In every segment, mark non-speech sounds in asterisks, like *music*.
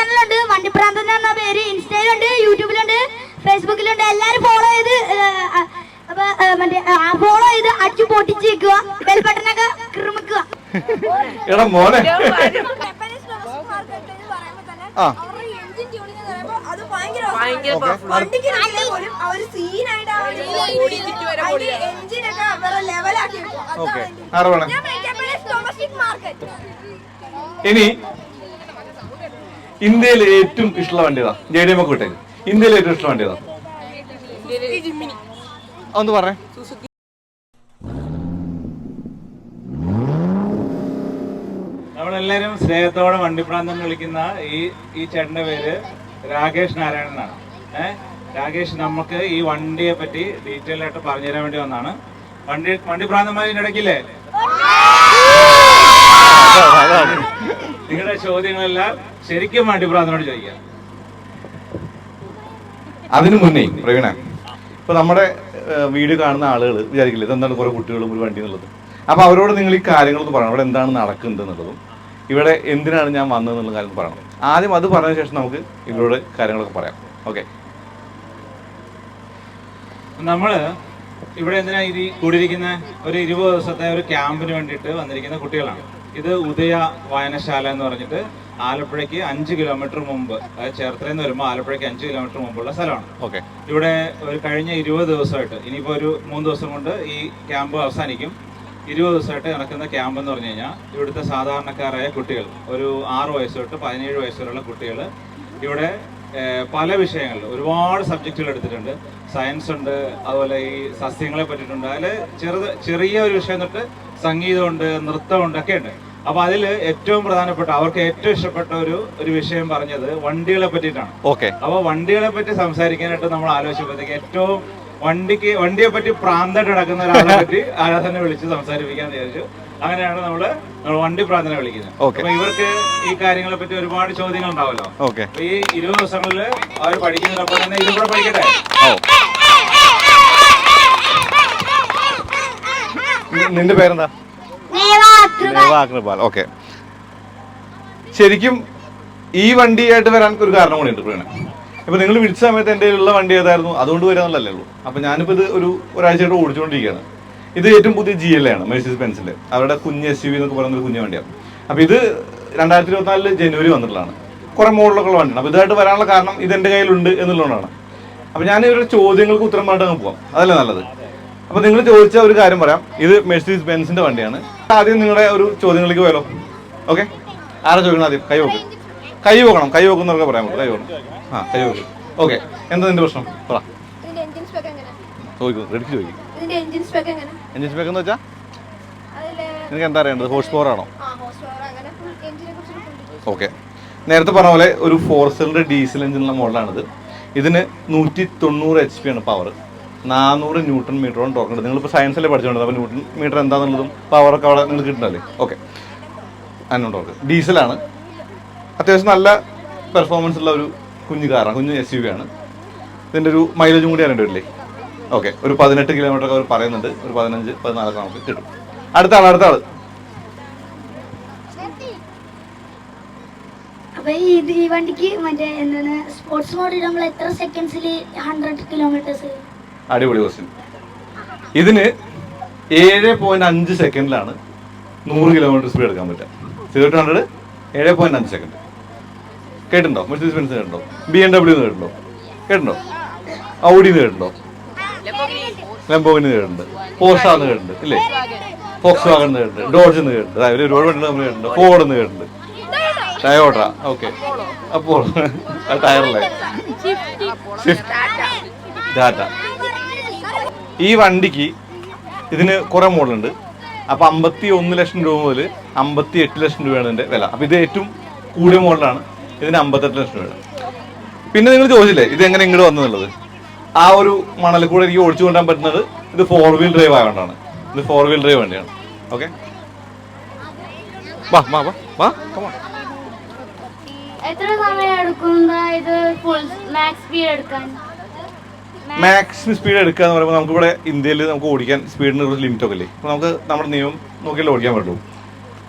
ചാനലുണ്ട് വണ്ടിപ്രാന്തൻ എന്ന പേര് ഇൻസ്റ്റയിലുണ്ട് യൂട്യൂബിലുണ്ട് ഫേസ്ബുക്കിലുണ്ട്. എല്ലാരും ഫോളോ ചെയ്ത് അപ്പൊ മറ്റേ ഫോളോ ചെയ്ത് അടിച്ചു പൊട്ടിച്ച് വെക്കുക ബെൽ ബട്ടനൊക്കെ കിറുമിക്കുക എടാ മോനെ. ആ. ഇനി ഇന്ത്യയിൽ ഏറ്റവും ഇഷ്ടമുള്ള വണ്ടി ഏതാ ജെ ഡി എം ഒക്കെ വിട്ടേക്ക്. ഇന്ത്യയിൽ ഏറ്റവും ഇഷ്ടമുള്ള വണ്ടി ഏതാ ഒന്ന് പറഞ്ഞേ നമ്മളെല്ലാരും സ്നേഹത്തോടെ വണ്ടിപ്രാന്തം വിളിക്കുന്ന ഈ ഈ ചേട്ടന്റെ പേര് രാകേഷ് നാരായണൻ എന്നാണ്. ഏഹ് രാകേഷ് നമുക്ക് ഈ വണ്ടിയെ പറ്റി ഡീറ്റെയിൽ ആയിട്ട് പറഞ്ഞു തരാൻ വേണ്ടി വന്നാണ്. വണ്ടി വണ്ടിപ്രാന്തമായി ഇടയ്ക്കില്ലേ നിങ്ങളുടെ ചോദ്യങ്ങളെല്ലാം ശരിക്കും വേണ്ടി പ്രാർത്ഥനയോട് ചോദിക്കാം. അതിനു മുന്നേ പ്രവീണ ഇപ്പൊ നമ്മുടെ വീട് വീഡിയോ കാണുന്ന ആളുകൾ വിചാരിക്കില്ല ഇതെന്താണ് കുറെ കുട്ടികളും ഒരു വണ്ടി എന്നുള്ളത്? അപ്പൊ അവരോട് നിങ്ങൾ ഈ കാര്യങ്ങളൊന്ന് പറയണം. ഇവിടെ എന്താണ് നടക്കുന്നത് എന്നുള്ളതും ഇവിടെ എന്തിനാണ് ഞാൻ വന്നത് എന്നുള്ള കാര്യം പറയണം. ആദ്യം അത് പറഞ്ഞ ശേഷം നമുക്ക് ഇവരോട് കാര്യങ്ങളൊക്കെ പറയാം. ഓക്കെ. നമ്മൾ ഇവിടെ എന്തിനാ ഇത് കൂടിയിരിക്കുന്ന ഒരു ഇരുപത് ദിവസത്തെ ഒരു ക്യാമ്പിന് വേണ്ടിയിട്ട് വന്നിരിക്കുന്ന കുട്ടികളാണ്. ഇത് ഉദയ വായനശാല എന്ന് പറഞ്ഞിട്ട് ആലപ്പുഴയ്ക്ക് അഞ്ച് കിലോമീറ്റർ മുമ്പ് അതായത് ചേർത്തലയിൽ നിന്ന് വരുമ്പോൾ ആലപ്പുഴയ്ക്ക് അഞ്ച് കിലോമീറ്റർ മുമ്പുള്ള സ്ഥലമാണ്. ഓക്കെ. ഇവിടെ ഒരു കഴിഞ്ഞ ഇരുപത് ദിവസമായിട്ട് ഇനിയിപ്പോൾ ഒരു മൂന്ന് ദിവസം കൊണ്ട് ഈ ക്യാമ്പ് അവസാനിക്കും. ഇരുപത് ദിവസമായിട്ട് നടക്കുന്ന ക്യാമ്പ് എന്ന് പറഞ്ഞു കഴിഞ്ഞാൽ ഇവിടുത്തെ സാധാരണക്കാരായ കുട്ടികൾ ഒരു ആറ് വയസ്സ് തൊട്ട് പതിനേഴ് വയസ്സ് വരെയുള്ള കുട്ടികൾ ഇവിടെ പല വിഷയങ്ങളിൽ ഒരുപാട് സബ്ജക്റ്റുകൾ എടുത്തിട്ടുണ്ട്. സയൻസ് ഉണ്ട് അതുപോലെ ഈ സസ്യങ്ങളെ പറ്റിയിട്ടുണ്ട്. അതിൽ ചെറുത് ചെറിയ ഒരു വിഷയം തൊട്ട് സംഗീതമുണ്ട് നൃത്തമുണ്ട് ഒക്കെ ഉണ്ട്. അപ്പൊ അതിൽ ഏറ്റവും പ്രധാനപ്പെട്ട അവർക്ക് ഏറ്റവും ഇഷ്ടപ്പെട്ട ഒരു ഒരു വിഷയം പറഞ്ഞത് വണ്ടികളെ പറ്റിയിട്ടാണ്. ഓക്കെ. അപ്പൊ വണ്ടികളെ പറ്റി സംസാരിക്കാനായിട്ട് നമ്മൾ ആലോചിച്ചപ്പോഴത്തേക്ക് ഏറ്റവും വണ്ടിക്ക് വണ്ടിയെ പറ്റി പ്രാന്തമായിട്ട് നടക്കുന്ന ഒരാളെ പറ്റി ആരാധന വിളിച്ച് സംസാരിപ്പിക്കാന്ന് വിചാരിച്ചു. അങ്ങനെയാണ് നമ്മൾ നമ്മൾ വണ്ടി പ്രാന്തനെ വിളിക്കുന്നത്. അപ്പൊ ഇവർക്ക് ഈ കാര്യങ്ങളെ പറ്റി ഒരുപാട് ചോദ്യങ്ങൾ ഉണ്ടാവല്ലോ. ഈ ഇരുപത് ദിവസങ്ങളിൽ അവർ പഠിക്കുന്നതിനൊപ്പം തന്നെ ഇതും കൂടെ പഠിക്കട്ടെ? നിന്റെ പേരെന്താ? ഓക്കെ ശരിക്കും ഈ വണ്ടിയായിട്ട് വരാൻ ഒരു കാരണം കൂടി ഉണ്ട് പ്രീണ ഇപ്പൊ നിങ്ങൾ വിളിച്ച സമയത്ത് എന്റെ ഉള്ള വണ്ടി ഏതായിരുന്നു? അതുകൊണ്ട് വരാന്നല്ലേ ഉള്ളൂ. അപ്പൊ ഞാനിപ്പോ ഇത് ഒരു ഒരാഴ്ചയായിട്ട് ഓടിച്ചുകൊണ്ടിരിക്കുകയാണ്. ഇത് ഏറ്റവും പുതിയ ജി എൽ ആണ് മെഴ്സീസ് പെൻസിൽ അവരുടെ കുഞ്ഞ് എസ് യു വി എന്നൊക്കെ പറയുന്ന ഒരു കുഞ്ഞു വണ്ടിയാണ്. അപ്പൊ ഇത് രണ്ടായിരത്തി ഇരുപത്തിനാലിൽ ജനുവരി വന്നിട്ടുള്ളതാണ്. കുറെ മോഡലൊക്കെ ഉള്ള വണ്ടിയാണ്. അപ്പൊ ഇതായിട്ട് വരാനുള്ള കാരണം ഇത് എന്റെ കയ്യിലുണ്ട് എന്നുള്ളതുകൊണ്ടാണ്. അപ്പൊ ഞാൻ ഇവരുടെ ചോദ്യങ്ങൾക്ക് ഉത്തരമായിട്ട് അങ്ങ് പോവാം. അതല്ലേ നല്ലത്? അപ്പൊ നിങ്ങൾ ചോദിച്ച ഒരു കാര്യം പറയാം. ഇത് മെഴ്സീസ് ബെൻസിന്റെ വണ്ടിയാണ്. ആദ്യം നിങ്ങളുടെ ഒരു ചോദ്യങ്ങളിലേക്ക് പോയാലോ? ഓക്കെ ആരാ ചോദിക്കണം ആദ്യം? കൈ വെക്കും. കൈ വെക്കണം. കൈ വെക്കുന്നവർക്ക് പറയാൻ പറ്റും. കൈ വെക്കണം. ആ കൈ വെക്കും. ഓക്കെ എന്താ നിന്റെ പ്രശ്നം? പറ. ചോദിക്കും. റെഡിക്ക് ചോദിക്കും. എഞ്ചിൻ സ്പെക്ക് എന്ന് വെച്ചാൽ നിനക്ക് എന്താ അറിയേണ്ടത്? ഹോഴ്സ് പവർ ആണോ? ഓക്കെ നേരത്തെ പറഞ്ഞ പോലെ ഒരു ഫോർ സിലിണ്ടർ ഡീസൽ എഞ്ചിനുള്ള മോഡലാണിത് ഇതിന് നൂറ്റി തൊണ്ണൂറ് എച്ച് പി ആണ് പവർ നാനൂറ് ന്യൂട്ടൺ മീറ്ററോളം ടോർക്ക് ഉണ്ട്. നിങ്ങളിപ്പോൾ സയൻസിലെ പഠിച്ചുകൊണ്ട് അപ്പോൾ ന്യൂട്ടൺ മീറ്റർ എന്താണെന്നുള്ളതും പവറൊക്കെ അവിടെ നിങ്ങൾ കിട്ടുന്നല്ലേ ഓക്കെ അന്നോൺ ടോർക്ക് ഡീസലാണ് അത്യാവശ്യം നല്ല പെർഫോമൻസ് ഉള്ള ഒരു കുഞ്ഞു കാറാണ് കുഞ്ഞു എസ് യു വി ആണ്. ഇതിന്റെ ഒരു മൈലേജും കൂടി അറിയേണ്ടി വരില്ലേ? ഓക്കെ ഒരു പതിനെട്ട് കിലോമീറ്റർ ഒക്കെ അവർ പറയുന്നുണ്ട്. ഒരു പതിനഞ്ച് പതിനാലൊക്കെ നമുക്ക് കിട്ടും. അടുത്ത ആൾ അടുത്ത ആൾ ഈ വണ്ടിക്ക് മറ്റേ എന്താണ് സ്പോർട്സ് മോഡിൽ നമ്മൾ എത്ര സെക്കൻഡ്സിൽ ഹൺഡ്രഡ് കിലോമീറ്റേഴ്സ് അടിപൊളി ക്വസ്റ്റ്യൻ ഇതിന് ഏഴ് പോയിന്റ് അഞ്ച് സെക്കൻഡിലാണ് നൂറ് കിലോമീറ്റർ സ്പീഡ് എടുക്കാൻ പറ്റുക. സീറോ ടു ഹൺഡ്രഡ് ഏഴ് പോയിന്റ് അഞ്ച് സെക്കൻഡ് കേട്ടിട്ടുണ്ടോ? മെർസിഡീസ് ബെൻസ് കേട്ടിട്ടുണ്ടോ? ബി എം ഡബ്ല്യൂ കേട്ടിട്ടുണ്ടോ? കേട്ടിട്ടുണ്ടോ? ഔഡിന്ന് കേട്ടിട്ടുണ്ടോ? ലംബോഗിന് കേട്ടിട്ടുണ്ട്. പോർഷാന്ന് കേട്ടിട്ടുണ്ട്. ഇല്ലേ? ഫോക്സ് വാഗൺ കേട്ടിട്ടുണ്ട്. ഡോഡ്ജ് എന്ന് കേട്ടിട്ടുണ്ട്. അതായത് ഒരുപാട് വണ്ടി നമ്മൾ കേട്ടിട്ടുണ്ട്. ഫോർഡ് എന്ന് കേട്ടിട്ടുണ്ട്. ടയോട്ട ഓക്കെ അപ്പോൾ ടയറല്ലേ ടാറ്റ ഈ വണ്ടിക്ക് ഇതിന് കുറെ മോഡലുണ്ട്. അപ്പൊ അമ്പത്തി ഒന്ന് ലക്ഷം രൂപ മുതൽ അമ്പത്തി എട്ട് ലക്ഷം രൂപയാണ് ഇതിന്റെ വില. അപ്പൊ ഇത് ഏറ്റവും കൂടിയ മോഡലാണ്. ഇതിന് അമ്പത്തെട്ട് ലക്ഷം രൂപയാണ്. പിന്നെ നിങ്ങൾ ചോദിച്ചില്ലേ ഇത് എങ്ങനെ ഇങ്ങോട്ട് വന്നുള്ളത് ആ ഒരു മണൽ കൂടെ എനിക്ക് ഓടിച്ചു കൊണ്ടാൻ പറ്റുന്നത് ഇത് ഫോർ വീൽ ഡ്രൈവ് ആയതുകൊണ്ടാണ്. ഇത് ഫോർ വീൽ ഡ്രൈവ് വണ്ടിയാണ്. ഓക്കെ വാ വാ വാ. എത്ര സമയം എടുക്കും? ഇത് ഫുൾ മാക്സ് സ്പീഡ് എടുക്കാൻ? മാക്സിമം സ്പീഡ് എടുക്കുക എന്ന് പറയുമ്പോൾ നമുക്ക് ഇവിടെ ഇന്ത്യയിൽ നമുക്ക് ഓടിക്കാൻ സ്പീഡിന് ഒരു ലിമിറ്റ് ഒക്കെ ഇല്ലേ? അപ്പോൾ നമുക്ക് നമ്മുടെ നിയമം നോക്കിയല്ലേ ഓടിക്കാൻ പറ്റുള്ളൂ.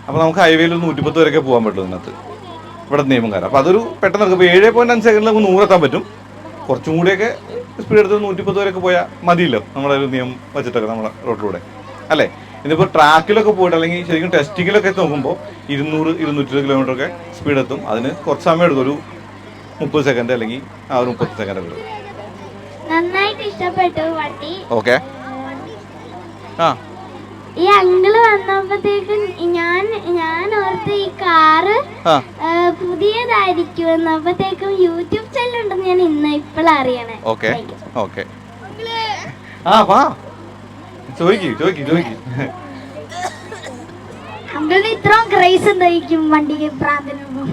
അപ്പോൾ നമുക്ക് ഹൈവേയിൽ ഒരു നൂറ്റിപ്പത്ത് വരെയൊക്കെ പോകാൻ പറ്റുള്ളൂ ഇതിനകത്ത്. ഇവിടെ നിയമം കാരണം അപ്പോൾ അതൊരു പെട്ടെന്ന് ഇപ്പോൾ ഏഴ് പോയിന്റ് അഞ്ച് സെക്കൻഡിൽ നമുക്ക് നൂറെത്താൻ പറ്റും. കുറച്ചും കൂടിയൊക്കെ സ്പീഡ് എടുത്ത് നൂറ്റിപ്പത്ത് വരെയൊക്കെ പോയാൽ മതിയല്ലോ നമ്മുടെ ഒരു നിയമം വെച്ചിട്ടൊക്കെ നമ്മുടെ റോഡിലൂടെ അല്ലേ? ഇതിപ്പോൾ ട്രാക്കിലൊക്കെ പോയിട്ട് അല്ലെങ്കിൽ ശരിക്കും ടെസ്റ്റിങ്ങിലൊക്കെ നോക്കുമ്പോൾ ഇരുന്നൂറ് ഇരുന്നൂറ്റി കിലോമീറ്റർ ഒക്കെ സ്പീഡ് എത്തും. അതിന് കുറച്ച് സമയം എടുക്കും. ഒരു മുപ്പത് സെക്കൻഡ് അല്ലെങ്കിൽ ആ ഒരു മുപ്പത് സെക്കൻഡ് എടുക്കും. നന്നായിട്ട് ഇഷ്ടപ്പെട്ടു വണ്ടി. ഓക്കെ ആ. ഈ അങ്കിൾ വന്നപ്പോഴത്തേക്കും ഞാൻ ഞാൻ ഓർത്ത് ഈ കാറ് പുതിയതായിരിക്കും അപ്പോഴത്തേക്കും യൂട്യൂബ് ചാനൽ ഉണ്ടെന്ന് ഞാൻ ഇന്ന് ഇപ്പോഴാണ് അറിയണേ. ഓക്കെ ഓക്കെ ആ വാ. ചോദിക്കൂ ചോദിക്കൂ ചോദിക്കൂ. അങ്കിളിന് ഇത്രയും ക്രൈസ് എന്തായിരിക്കും വണ്ടിക്ക് പ്രാന്തനും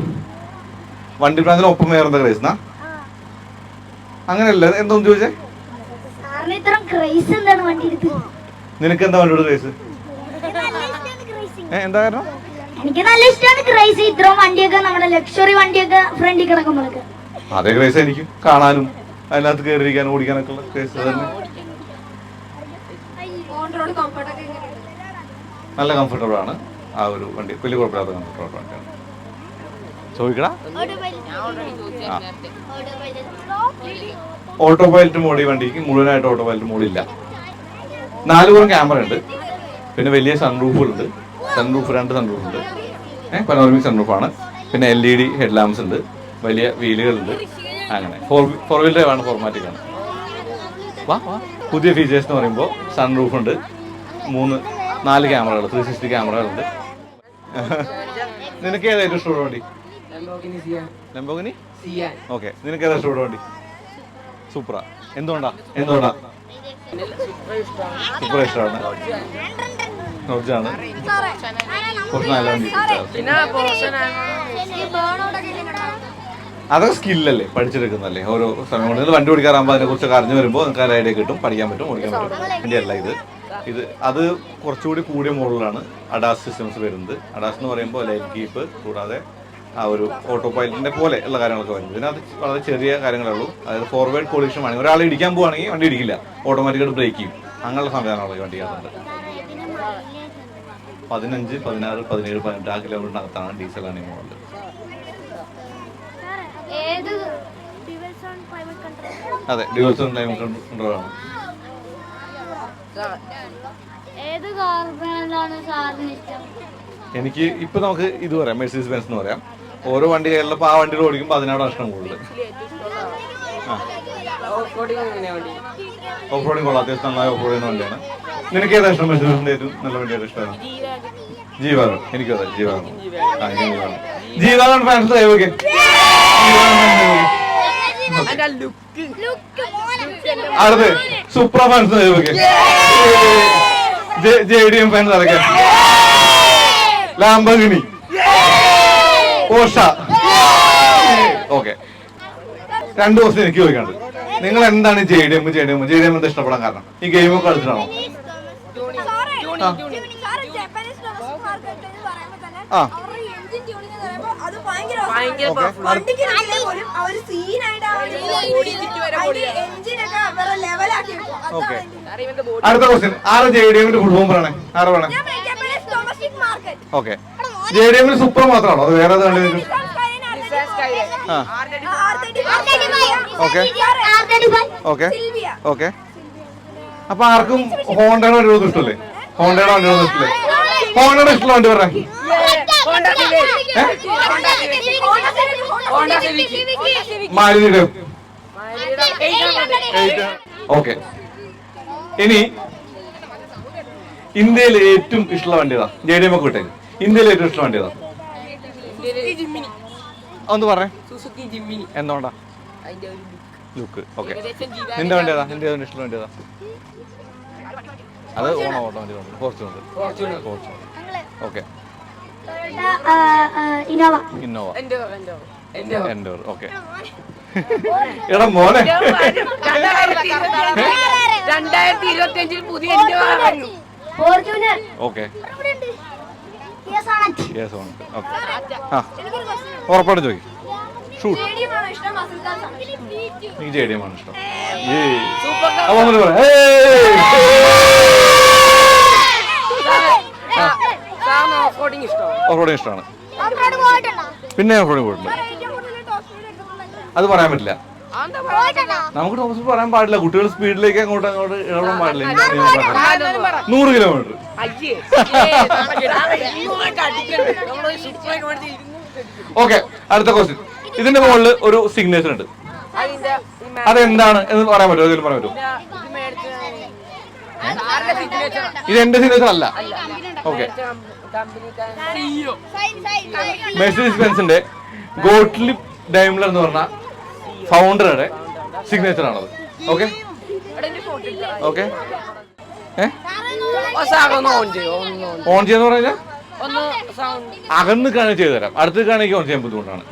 വണ്ടി പ്രാന്തനും ഒപ്പം വേറെന്താ ക്രൈസ്നാ അങ്ങനെയല്ല എന്തോന്ന് ചോദിച്ചേ? നിനക്ക് എന്താ വണ്ടിയോട് ക്രൈസ് എന്താ കാരണം? എനിക്ക് നല്ല ഇഷ്ടമാണ് ക്രൈസ് ഇത്രയും വണ്ടിയൊക്കെ നമ്മുടെ ലക്ഷറി വണ്ടിയൊക്കെ ഫ്രണ്ടിൽ കിടക്കുമ്പോഴൊക്കെ. അതേ ക്രൈസ് എനിക്ക് കാണാനും അതിനകത്ത് കയറിയിരിക്കാനും ഓടിക്കാനൊക്കെ ഉള്ള ക്രൈസ് തന്നെ. നല്ല കംഫർട്ടബിൾ ആണ് ആ ഒരു വണ്ടി. വലിയ കുഴപ്പമില്ലാത്ത കംഫർട്ടബിൾ വണ്ടിയാണ്. ചോദിക്കടാ. ഓട്ടോ പൈലറ്റ് മോഡി വണ്ടിക്ക് മുഴുവനായിട്ട് ഓട്ടോ പൈലറ്റ് മോഡില്ല. ഇല്ല നാല് പുറം ക്യാമറ ഉണ്ട്. പിന്നെ വലിയ സൺറൂഫുകളുണ്ട് സൺറൂഫ് രണ്ട് സൺറൂഫ് ഉണ്ട്. ഏഹ് പനോറമിക് സൺറൂഫാണ് പിന്നെ L E D head lamps ഉണ്ട്. വലിയ വീലുകളുണ്ട്. അങ്ങനെ. ഫോർ ഫോർ വീൽ ഡ്രൈവ് ആണ് ഫോർമാറ്റിക് ആണ് വാ വാ. പുതിയ ഫീച്ചേഴ്സ് എന്ന് പറയുമ്പോൾ സൺറൂഫ് ഉണ്ട്. മൂന്ന് നാല് ക്യാമറകൾ ത്രീ സിക്സ്റ്റി ക്യാമറകളുണ്ട് നിനക്ക് ഏതായിരുന്നു ഇഷ്ടമുള്ള വണ്ടി? ലംബോഗിനി ഓക്കെ നിനക്ക് ഏതാ ഇഷ്ടമുള്ള വണ്ടി? സൂപ്ര എന്തുകൊണ്ടാ? എന്തുകൊണ്ടാ? സൂപ്പർ ഇഷ്ടമാണ്. നോർജാണ് കുറച്ച് നല്ല വണ്ടി. അതൊക്കെ സ്കില്ലല്ലേ പഠിച്ചെടുക്കുന്നല്ലേ ഓരോ സമയം കൊണ്ട് നിങ്ങൾ വണ്ടി ഓടിക്കാറാകുമ്പോൾ അതിനെ കുറിച്ച് അറിഞ്ഞു വരുമ്പോൾ നിങ്ങൾക്ക് ആ ഐഡിയ കിട്ടും പഠിക്കാൻ പറ്റും ഓടിക്കാൻ പറ്റും. അല്ല ഇത്. ഇത് അത് കുറച്ചുകൂടി കൂടിയ മോഡലാണ് അഡാസ് സിസ്റ്റംസ് വരുന്നത്. അഡാസ് എന്ന് പറയുമ്പോൾ ലൈറ്റ് കീപ്പ് കൂടാതെ ആ ഒരു ഓട്ടോ പൈലറ്റിന്റെ പോലെ ഉള്ള കാര്യങ്ങളൊക്കെ വരുന്നത് ഇതിനകത്ത് വളരെ ചെറിയ കാര്യങ്ങളേ ഉള്ളൂ. അതായത് ഫോർവേഡ് കൊളിഷൻ വേണമെങ്കിൽ ഒരാൾ ഇടിക്കാൻ പോവാണെങ്കിൽ വണ്ടി ഇടിക്കില്ല. ഓട്ടോമാറ്റിക്കായിട്ട് ബ്രേക്ക് ചെയ്യും. അങ്ങനെയുള്ള സംവിധാനങ്ങളൊക്കെ ഈ വണ്ടിക്കകത്തുണ്ട്. പതിനഞ്ച് പതിനാറ് പതിനേഴ് പതിനെട്ട് ആ കിലോമീറ്ററിനകത്താണ് ഡീസൽ ഈ മോഡൽ അതെ ഡിവോഴ്സ് ക്ലൈമറ്റ് കൺട്രോളാണ് ഏത് കാർ ബ്രാൻഡാണ് സാറിന് ഇഷ്ടം? എനിക്ക് ഇപ്പൊ നമുക്ക് ഇത് പറയാം. മെഴ്സീസ് ബെൻസ് എന്ന് പറയാം. ഓരോ വണ്ടി കയറുള്ളപ്പോൾ ആ വണ്ടിയിൽ ഓടിക്കുമ്പോൾ അതിനോട് നഷ്ടം കൂടുതൽ ഓഫ് റോഡിങ് കൊള്ളാം. അത്യാവശ്യം നന്നായി ഓഫ് റോഡ് ചെയ്യുന്ന വണ്ടിയാണ്. നിനക്ക് ഏതാ ഇഷ്ടം? മെഴ്സീസിന്റെ ഏറ്റവും നല്ല വണ്ടിയാണ് ഇഷ്ടമാണ് ജീവാഗൺ എനിക്കും അതെ ജീവാഗൺ ആ എനിക്ക് ജീവാഗൺ ജീവാഗൺ ഫാൻസ് കൈവയ്ക്ക് അടുത്ത് Supra fans J D M fans അതൊക്കെ ലാംബഗിനി ഓഷ ഓക്കെ. രണ്ടു ദിവസം എനിക്ക് ചോദിക്കാണ്ട് നിങ്ങൾ എന്താണ് J D M J D M J D M എന്താ ഇഷ്ടപ്പെടാൻ കാരണം? ഈ കളിച്ചിട്ടാണോ? ആ. എഞ്ചിൻ ഒക്കെ ഓക്കെ. അതാണ് അടുത്ത ക്വസ്റ്റ്യൻ ആറ് ജെ ഡി എമ്മിന്റെ കുടുംബം പറയണേ ആറ് വേണേ ഓക്കെ. ജെ ഡി എമ്മിൽ സൂപ്പർ മാത്രമാണോ? അത് വേറെ ഏതാണ്ട് നിങ്ങൾക്ക് ആ. ഓക്കെ. ഓക്കെ. അപ്പൊ ആർക്കും ഹോണ്ടയുടെ വണ്ടികളൊന്നും ഇഷ്ടമല്ലേ ഹോണ്ടയുടെ വണ്ടികളൊന്നും ഇഷ്ടമല്ലേ ഹോണ്ടയുടെ ഇഷ്ടമുള്ള വണ്ടി മാരുതിയുടെ. ഓക്കെ. ഇനി ഇന്ത്യയിൽ ഏറ്റവും ഇഷ്ടമുള്ള വണ്ടി ഏതാ? ജെ ഡി എം ഒക്കെ വിട്ടേ ഇന്ത്യയിൽ ഏറ്റവും ഇഷ്ടം വണ്ടിയതാ? ഒന്ന് ജിമ്മിനി. എന്തുകൊണ്ടാ? ലുക്ക് ഓക്കെ നിന്റെ വണ്ടി ഏതാ നിന്റെ ഇഷ്ടമുള്ള വണ്ടി ഏതാ അത് ഓണം ഓട്ടോ വണ്ടി Fortuner Fortuner okay Innova Innova. എൻഡോർ okay *laughs* എടാ മോനെ. രണ്ടായിരത്തി ഇരുപത്തി അഞ്ചിൽ പുതിയ ഓക്കെ യെസ് ഓൺ ഓക്കെ. ആ ഉറപ്പായിട്ടും ചോദിക്കും. ഷൂട്ട് ഇഷ്ടം. എനിക്ക് ജെ ഡി എം ആണ് ഇഷ്ടമാണ്? പിന്നെ പോയിട്ടുണ്ട് അത് പറയാൻ പറ്റില്ല. നമുക്ക് ടോപ്പ് പറയാൻ പാടില്ല. കുട്ടികൾ സ്പീഡിലേക്ക് അങ്ങോട്ട് അങ്ങോട്ട് ഇടാൻ പാടില്ല. നൂറ് കിലോമീറ്റർ ഓക്കെ അടുത്ത ക്വസ്റ്റ്യൻ ഇതിന്റെ മുകളിൽ ഒരു സിഗ്നേച്ചർ ഉണ്ട്. അതെന്താണ് എന്ന് പറയാൻ പറ്റുമോ? ഇതിൽ പറയാൻ പറ്റുമോ? ഇത് മേടിച്ച സിഗ്നേച്ചർ ഇത് എന്റെ സിഗ്നേച്ചർ അല്ല. ഓക്കെ മെഴ്സിഡീസ് ബെൻസിന്റെ ഗോട്ട്ലിപ് ഡൈംലർ എന്ന് പറഞ്ഞ ഫൗണ്ടറുടെ സിഗ്നേച്ചർ ആണത്. ഓക്കെ ഓക്കെ ഓൺ ചെയ്യാന്ന് പറഞ്ഞാൽ അകന്ന് കാണിച്ച് ചെയ്തു തരാം. അടുത്ത് കാണിക്ക് ഓൺ ചെയ്യാൻ ബുദ്ധിമുട്ടാണ്.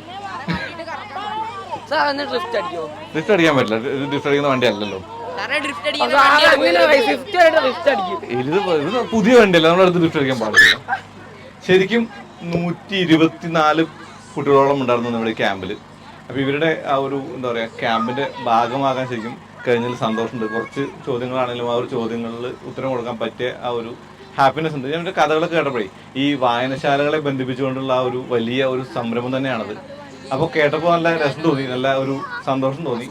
ഡ്രിഫ്റ്റ് അടിക്കാൻ പറ്റില്ല. ഡ്രിഫ്റ്റ് അടിക്കുന്ന വണ്ടി അല്ലല്ലോ. ഇത് പുതിയ വണ്ടിയല്ല. നമ്മുടെ അടുത്ത് ഡ്രിഫ്റ്റ് അടിക്കാൻ പാടില്ല. ശരിക്കും നൂറ്റി ഇരുപത്തിനാല് കുട്ടികളോളം ഉണ്ടായിരുന്നു നമ്മുടെ ക്യാമ്പിൽ അപ്പോൾ ഇവരുടെ ആ ഒരു എന്താ പറയുക ക്യാമ്പിന്റെ ഭാഗമാകാൻ ശരിക്കും കഴിഞ്ഞതിൽ സന്തോഷമുണ്ട്. കുറച്ച് ചോദ്യങ്ങളാണെങ്കിലും ആ ഒരു ചോദ്യങ്ങളിൽ ഉത്തരം കൊടുക്കാൻ പറ്റിയ ആ ഒരു ഹാപ്പിനെസ് ഉണ്ട്. ഞാൻ കഥകളൊക്കെ കേട്ടപ്പോഴേ ഈ വായനശാലകളെ ബന്ധിപ്പിച്ചുകൊണ്ടുള്ള ആ ഒരു വലിയ ഒരു സംരംഭം തന്നെയാണത്. അപ്പോൾ കേട്ടപ്പോൾ നല്ല രസം തോന്നി നല്ല ഒരു സന്തോഷം തോന്നി.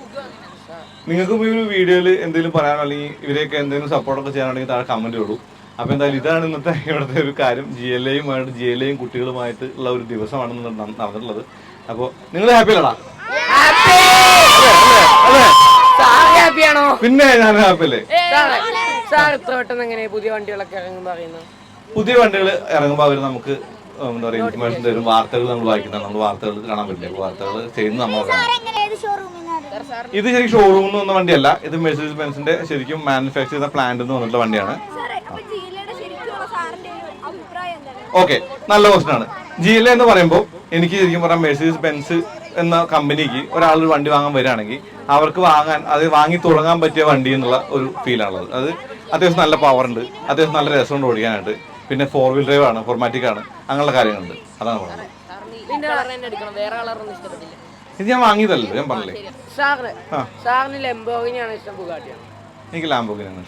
നിങ്ങൾക്കും ഈ ഒരു വീഡിയോയിൽ എന്തെങ്കിലും പറയാനോ അല്ലെങ്കിൽ ഇവരെയൊക്കെ എന്തെങ്കിലും സപ്പോർട്ടൊക്കെ ചെയ്യാനുണ്ടെങ്കിൽ താഴെ കമന്റ് ഇടൂ. അപ്പോൾ എന്തായാലും ഇതാണ് ഇന്നത്തെ *laughs* ഇവിടുത്തെ ഒരു കാര്യം. ജി എൽ എയുമായിട്ട് ജി എൽ എയും കുട്ടികളുമായിട്ട് ഉള്ള ഒരു ദിവസമാണ് നടന്നിട്ടുള്ളത്. അപ്പോൾ നിങ്ങൾ ഹാപ്പി അല്ലടാ? അല്ലേ സാർ ഹാപ്പിയാണോ പിന്നെ ഞാൻ ഹാപ്പി അല്ലേ? സാർ ഇത്ര പെട്ടെന്ന് എങ്ങനെ പുതിയ വണ്ടികളൊക്കെ ഇറങ്ങും പറയുന്നത് പുതിയ വണ്ടികൾ ഇറങ്ങുമ്പോൾ അവർ നമുക്ക് എന്താ പറയുക ഇൻഫർമേഷൻ തരും. വാർത്തകൾ നമ്മൾ വായിക്കുന്ന നമ്മൾ വാർത്തകൾ കാണാൻ പറ്റില്ല. വാർത്തകൾ ചെയ്യുന്നത് നമ്മളാണ് ഇത് ശരിക്കും ഷോറൂമിൽ നിന്ന് വന്ന വണ്ടിയല്ല. ഇത് മെഴ്സീസ് ബെൻസിന്റെ ശരിക്കും മാനുഫാക്ചർ ചെയ്ത പ്ലാന്റ് എന്ന് പറഞ്ഞിട്ടുള്ള വണ്ടിയാണ് അപ്പൊ ജില്ലയുടെ ശരിക്കുള്ള സാറിന്റെ ഒരു അഭിപ്രായം എന്താണ് ഓക്കെ നല്ല ക്വസ്റ്റൻ ആണ്. ജി എൽ എന്ന് പറയുമ്പോൾ എനിക്ക് ശരിക്കും പറയാം മെഴ്സീസ് ബെൻസ് എന്ന കമ്പനിക്ക് ഒരാൾ ഒരു വണ്ടി വാങ്ങാൻ വരികയാണെങ്കിൽ അവർക്ക് വാങ്ങാൻ അത് വാങ്ങി തുടങ്ങാൻ പറ്റിയ വണ്ടി എന്നുള്ള ഒരു ഫീലാണുള്ളത് അത് അത്യാവശ്യം നല്ല പവർ ഉണ്ട് അത്യാവശ്യം നല്ല രസമുണ്ട് ഓടിക്കാനായിട്ട്. പിന്നെ ഫോർ വീൽ ഡ്രൈവ് ആണ് ഫോർമാറ്റിക് ആണ് അങ്ങനെയുള്ള കാര്യങ്ങളുണ്ട്. അതാണ് പറഞ്ഞത്. ഇത് ഞാൻ വാങ്ങിയതല്ലോ ഞാൻ പറഞ്ഞില്ലേ? സാറിന് ആ. സാറിന് ലെംബോഗിനിയാണ് ഇഷ്ടം ബുഗാട്ടിയാണ് എനിക്ക് ലാംബോഗിനാണ്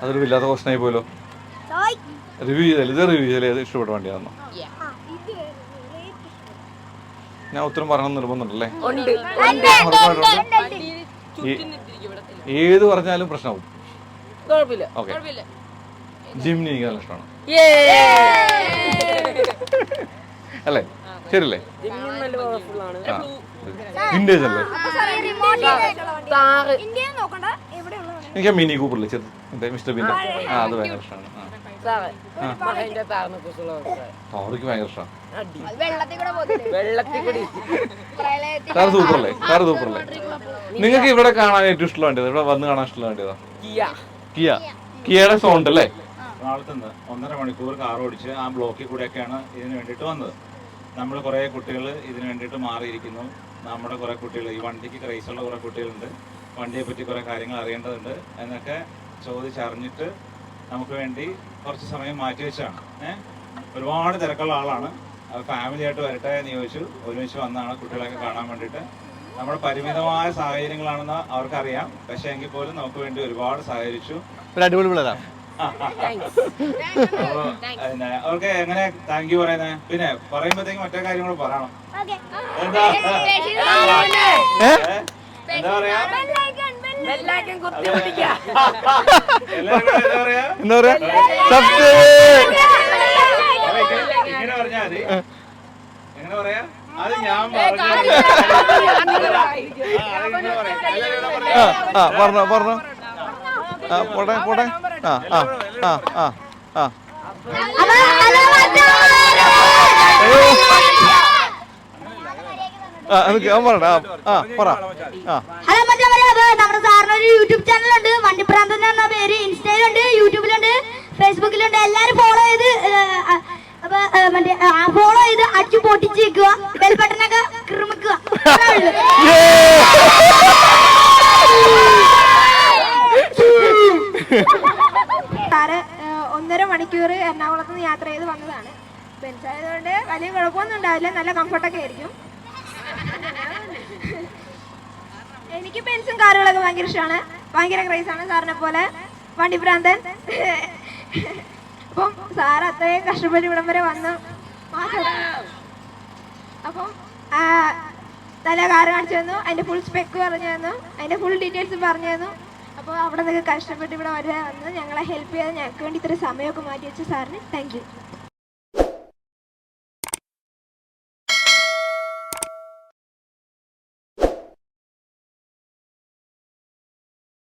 അതൊരു വല്ലാത്ത ക്വസ്റ്റൻ ആയി പോലോ റിവ്യൂ ചെയ്തല്ലേ ഇത് റിവ്യൂ ചെയ്തല്ലേ ഏത് ഇഷ്ടപ്പെട്ട വണ്ടിയാണെന്നോ? ഞാൻ ഉത്തരം പറയണം നിർബന്ധമുണ്ടല്ലേ? ഏത് പറഞ്ഞാലും പ്രശ്നമാവും. ഓക്കെ ജിമ്നി എനിക്ക് നല്ല ഇഷ്ടമാണ്. *laughs* അല്ലേ? ശരിയല്ലേ? വിന്റേജ് അല്ലേ? എനിക്ക് മിനി കൂപ്പറില്ലേ? മിസ്റ്റർ ബിന്റെ ആ അത്. ഭയങ്കര ഇഷ്ടമാണ്. ഭയങ്കര സൂപ്പറല്ലേ? സൂപ്പറല്ലേ? നിങ്ങൾക്ക് ഇവിടെ കാണാൻ ഏറ്റവും ഇഷ്ടമുള്ള വണ്ടിയത് ഇവിടെ വന്ന് കാണാൻ ഇഷ്ടമുള്ള വണ്ടിയതാ കിയ. കിയ. കിയയുടെ സൗണ്ട് അല്ലേ? എറണാകുളത്ത് നിന്ന് ഒന്നര മണിക്കൂർ കാർ ഓടിച്ച് ആ ബ്ലോക്കിൽ കൂടെയൊക്കെയാണ് ഇതിന് വേണ്ടിയിട്ട് വന്നത്. നമ്മൾ കുറേ കുട്ടികൾ ഇതിന് വേണ്ടിയിട്ട് മാറിയിരിക്കുന്നു. നമ്മുടെ കുറേ കുട്ടികൾ ഈ വണ്ടിക്ക് ക്രൈസുള്ള കുറേ കുട്ടികളുണ്ട്. വണ്ടിയെപ്പറ്റി കുറേ കാര്യങ്ങൾ അറിയേണ്ടതുണ്ട് എന്നൊക്കെ ചോദിച്ചറിഞ്ഞിട്ട് നമുക്ക് വേണ്ടി കുറച്ച് സമയം മാറ്റി വെച്ചാണ്. ഏഹ് ഒരുപാട് തിരക്കുള്ള ആളാണ്. ഫാമിലി ആയിട്ട് വരട്ടെ എന്ന് ചോദിച്ചു. ഒരുമിച്ച് വന്നാണ് കുട്ടികളൊക്കെ കാണാൻ വേണ്ടിയിട്ട്. നമ്മുടെ പരിമിതമായ സാഹചര്യങ്ങളാണെന്ന് അവർക്കറിയാം. പക്ഷേ എങ്കിൽ പോലും നമുക്ക് വേണ്ടി ഒരുപാട് സഹകരിച്ചു. അടിപൊളി പിന്നെ അവർക്ക് എങ്ങനെ? താങ്ക് യു പറയുന്നത് പിന്നെ പറയുമ്പോഴത്തേക്കും മറ്റേ കാര്യം കൂടെ പറയണം എന്താ? എന്താ പറയാ? എന്താ പറയാ? ഇങ്ങനെ- പറഞ്ഞാ മതി. എങ്ങനെ പറയാ? അത് ഞാൻ പറഞ്ഞു ആ ആ പറഞ്ഞോ പറഞ്ഞോ. ആ പോട്ടെ പോട്ടെ. ആ ആ ആ ആ ആ. ഹലോ പറയാ നമ്മുടെ സാറിന് ഒരു യൂട്യൂബ് ചാനലുണ്ട്. വണ്ടിപ്രാന്തൻ എന്ന പേര് ഇൻസ്റ്റയിലുണ്ട് യൂട്യൂബിലുണ്ട് ഫേസ്ബുക്കിലുണ്ട്. എല്ലാരും ഫോളോ ചെയ്ത് അപ്പൊ മറ്റേ ഫോളോ ചെയ്ത് അടിച്ചു പൊട്ടിച്ചേക്കുക. ബെൽ ബട്ടനൊക്കെ കിറുമിക്കുക സാറ് ഏഹ്, ഒന്നര മണിക്കൂർ എറണാകുളത്ത് നിന്ന് യാത്ര ചെയ്ത് വന്നതാണ്. ബെൻസായതുകൊണ്ട് വലിയ കുഴപ്പമൊന്നും ഉണ്ടാവില്ല. നല്ല കംഫർട്ടൊക്കെ ആയിരിക്കും. എനിക്ക് ബെൻസും കാറുകളൊക്കെ ഭയങ്കര ഇഷ്ടമാണ്. ഭയങ്കര ക്രൈസ് ആണ് സാറിനെ പോലെ. വണ്ടി ഭ്രാന്തൻ അപ്പം സാർ അത്രയും കഷ്ടപ്പെട്ട് ഇവിടം വരെ വന്നു. അപ്പം നല്ല കാറ് കാണിച്ചു തന്നു. അതിന്റെ ഫുൾ സ്പെക്ക് പറഞ്ഞു തന്നു. അതിന്റെ ഫുൾ ഡീറ്റെയിൽസ് പറഞ്ഞു തന്നു. അപ്പോൾ അവിടെ നിന്നൊക്കെ കഷ്ടപ്പെട്ട് ഇവിടെ വരെ വന്ന് ഞങ്ങളെ ഹെൽപ്പ് ചെയ്ത് ഞങ്ങൾക്ക് വേണ്ടി ഇത്ര സമയമൊക്കെ മാറ്റി വെച്ച സാറിന് താങ്ക്